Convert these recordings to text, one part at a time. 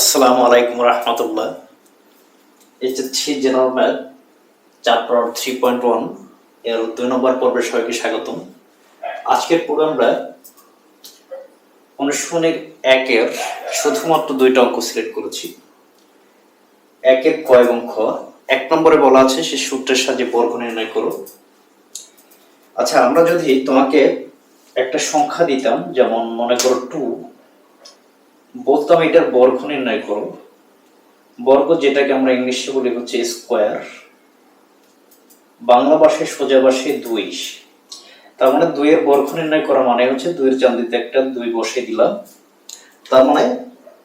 আসসালামু আলাইকুম রহমতুল্লাহ। HSC general math chapter three point ওয়ানের দুই নম্বর পর্বে সবাইকে স্বাগতম। আজকের পর্বে আমরা অনুশীলনের একের শুধুমাত্র দুইটা অঙ্ক সিলেক্ট করেছি। একের ক এবং খ। এক নম্বরে বলা আছে, সে সূত্রের সাহায্যে বর্গ নির্ণয় করো। আচ্ছা আমরা যদি তোমাকে একটা সংখ্যা দিতাম, যেমন মনে করো টু বলতাম এটার বর্গ নির্ণয় করো। বর্গ যেটাকে আমরা ইংলিশে বলি হচ্ছে স্কোয়ার। বাংলা ভাষায় সোজা ভাষায় দুই। তার মানে দুইয়ের বর্গ নির্ণয় করা মানে হচ্ছে দুইয়ের চান্দিতে একটা দুই বসে দিলাম। তার মানে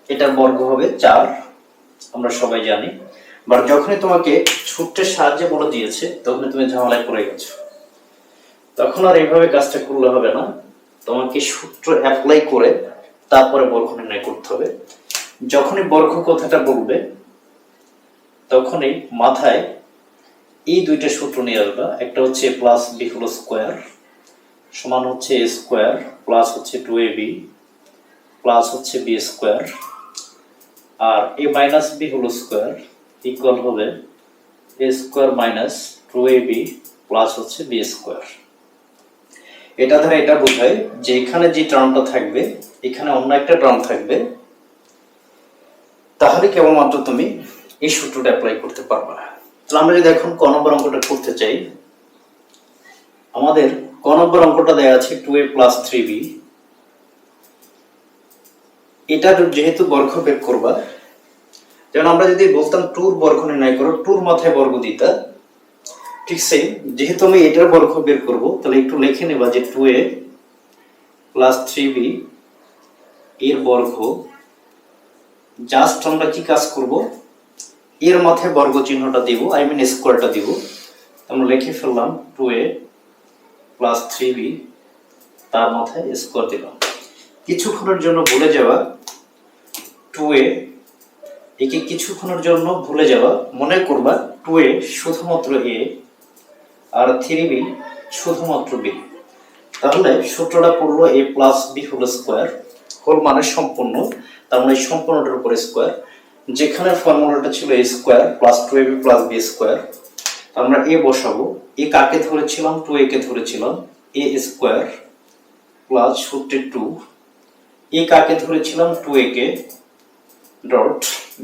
এটার বর্গ হবে চার, আমরা সবাই জানি। বাট যখনই তোমাকে সূত্রের সাহায্যে বলে দিয়েছে, তখনই তুমি ঝামেলায় পড়ে গেছো। তখন আর এইভাবে কাজটা করলে হবে না। তোমাকে সূত্র অ্যাপ্লাই করে তারপরে বর্গ নির্ণয় করতে হবে। যখনই বর্গ কথাটা বলবে, তখনই মাথায় এই দুইটা সূত্র নিয়ে আসবা। একটা হচ্ছে প্লাস বি হলো স্কোয়ার সমান হচ্ছে এ স্কোয়ার প্লাস হচ্ছে টু এ বি প্লাস হচ্ছে বি স্কোয়ার আর এ মাইনাস বি হলো স্কোয়ার ইকুয়াল হবে A square minus two A B plus হচ্ছে বি স্কোয়ার এটা দ্বারা এটা বোঝায় যে এখানে যে টার্মটা থাকবে, এখানে অন্য একটা টার্ম থাকবে, তাহলে কেবলমাত্র তুমি এই সূত্রটা অ্যাপ্লাই করতে পারবে তাহলে আমরা যদি এখন ক নম্বর অঙ্কটা করতে চাই, আমাদের ক নম্বর অঙ্কটা দেওয়া আছে two A plus three B এটা যেহেতু বর্গ বের করবা, যেমন আমরা যদি বলতাম টুর বর্গ নির্ণয় করো টুর মাথায় বর্গ দিতা ঠিক সেম যেহেতু আমি এটার বর্গ বের করব, তাহলে একটু লিখে নেবা যে two A plus three B এর বর্গ জাস্ট আমরা কি কাজ করব? এর মাথায় বর্গ চিহ্নটা দিব আই মিন স্কোয়ারটা দিব। আমরা লিখে ফেললাম two A plus three B তার মাথায় স্কোয়ার দিলাম। কিছুক্ষণের জন্য ভুলে যাওয়া টু এ একে কিছুক্ষণের জন্য ভুলে যাওয়া, মনে করবা টু এ শুধুমাত্র এ আর থ্রি বি শুধুমাত্র বি তাহলে সূত্রটা পড়ল A plus B whole square whole মানে সম্পূর্ণ। তার মানে সম্পূর্ণটার উপরে স্কোয়ার যেখানে ফর্মুলাটা ছিল A square plus two A B plus B square আমরা এ বসাবো। এ কাকে ধরেছিলাম? টু এ কে ধরেছিলাম? A square plus forty two A কাকে ধরেছিলাম? টু এ কে। ডট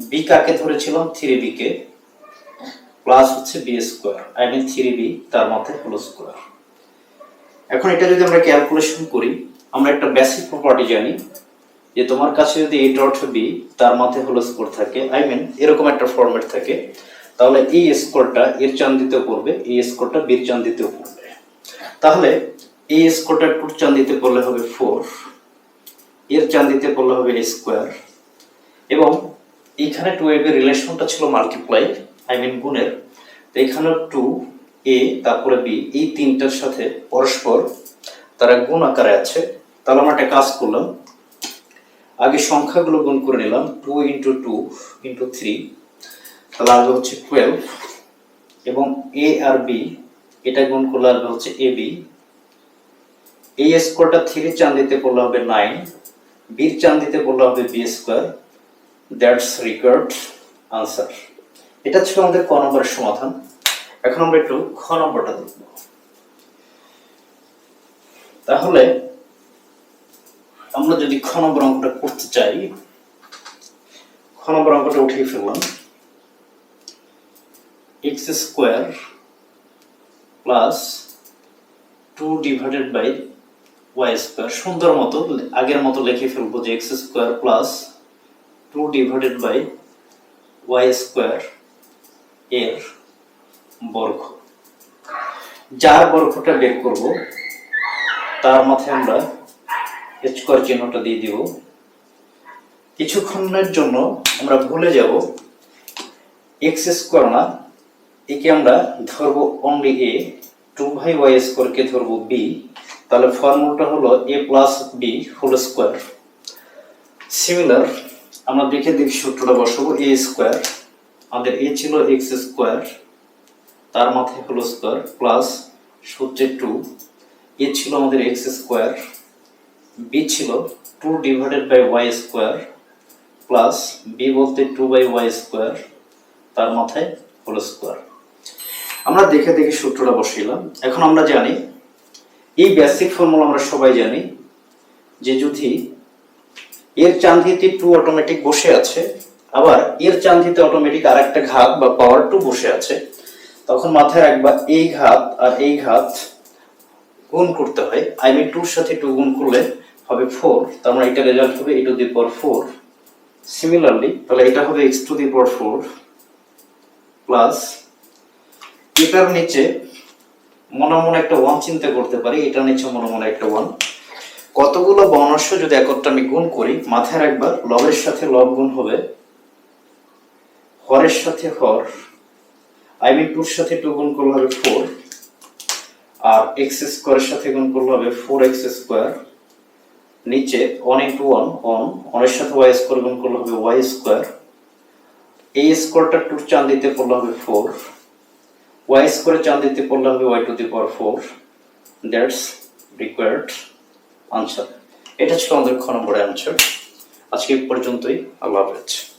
বি কাকে ধরেছিলাম? থ্রি বি কে। প্লাস হচ্ছে B square, I mean three B, তার মধ্যে হোল স্কোয়ার। এখন এটা যদি আমরা ক্যালকুলেশন করি, আমরা একটা বেসিক প্রপার্টি জানি, যে তোমার কাছে যদি এ ডট বি তার মধ্যে হোল স্কোয়ার থাকে, আই মিন এরকম একটা ফরম্যাট থাকে, তাহলে এই স্কোরটা এর চান্দিতেও পড়বে এই স্কোরটা বির চান্দিতেও পড়বে। তাহলে এই স্কোরটা টুর চান্দিতে পড়লে হবে? ফোর এর চান্দিতে পড়লে হবে স্কোয়ার। এবং এখানে টু এর রিলেশনটা ছিল মাল্টিপ্লাই আই মিন গুণের, তো এখানে টু এ তারপরে বি এই তিনটার সাথে পরস্পর তারা গুণ আকারে আছে। তাহলে আমরা একটা কাজ করলাম। আগে সংখ্যাগুলো গুণ করে নিলাম two into two into three তাহলে আসবে হচ্ছে টুয়েলভ এবং এ আর বি এটা গুণ করলে আসবে হচ্ছে এ বি এই স্কোরটা থ্রি চান্দিতে পড়লে হবে নাইন বির চান্দিতে পড়লে হবে B square that's required answer এটা ছিল আমাদের ক নম্বরের সমাধান। এখন আমরা একটু খ নম্বরটা দেখব। তাহলে আমরা যদি খ নম্বর অঙ্কটা করতে চাই, খ নম্বর অঙ্কটা উঠিয়ে ফেললাম। X square plus two divided by Y square সুন্দর মতো, আগের মতো লিখে ফেলব যে X square plus two divided by Y square এর বর্গ। যার বর্গটা বের করব, তার মাথায় আমরা স্কোয়ার চিহ্নটা দিয়ে দিব। কিছুক্ষণের জন্য আমরা ভুলে যাব এক্স স্কোয়ার না, একে আমরা ধরবো only A two by Y স্কোয়ারকে ধরবো বি তাহলে ফর্মুলাটা হলো A plus B whole square similar আমরা দেখে দেখি সূত্রটা বসাবো এ স্কোয়ার আমাদের এ ছিল এক্স স্কোয়ার তার মাথায় হলো স্কোয়ার প্লাস সূত্রে টু এ ছিল আমাদের এক্স স্কোয়ার বি ছিল two divided by Y square plus B বলতে টু বাই ওয়াই স্কোয়ার তার মাথায় হোল স্কোয়ার আমরা দেখে দেখে সূত্রটা বসাইলাম। এখন আমরা জানি, এই বেসিক ফর্মুলা আমরা সবাই জানি যে যদি এর চান্দিতে টু অটোমেটিক বসে আছে আবার এর চান্দিতে অটোমেটিক আর একটা ঘাত বা পাওয়ার টু বসে আছে। তখন মাথায় রাখবা, এই ঘাত আর এই ঘাত গুণ করতে হয়। আই মিন টুর সাথে টু গুণ করলে হবে ফোর তার মানে এটা রেজাল্ট হবে A to the power four similarly তাহলে এটা হবে X to the power four plus এটার নিচে মনে মনে একটা ওয়ান চিন্তা করতে পারি, এটার নিচে মনে মনে একটা ওয়ান কতগুলো বর্ণস্য যদি একত্রে আমি গুণ করি, মাথায় রাখবা লবের সাথে লব গুণ হবে হরের সাথে হর আই মিন টুর সাথে টু গুণ করলে হবে ফোর আর এক্স স্কোয়ারের সাথে গুণ করলে হবে ফোর এক্স স্কোয়ার নিচে ওয়ান ইন্টু ওয়ান ওয়ান ওয়ানের সাথে ওয়াই স্কোয়ার গুণ করলে হবে ওয়াই স্কোয়ার এই স্কোয়ারটা টুর চান দিতে পড়লে হবে ফোর ওয়াই স্কোয়ারে চান দিতে পড়লে হবে Y to the power four that's required answer এটা ছিল আমাদের খ নম্বরের আনসার আজকে পর্যন্তই, আল্লাহ হাফেজ।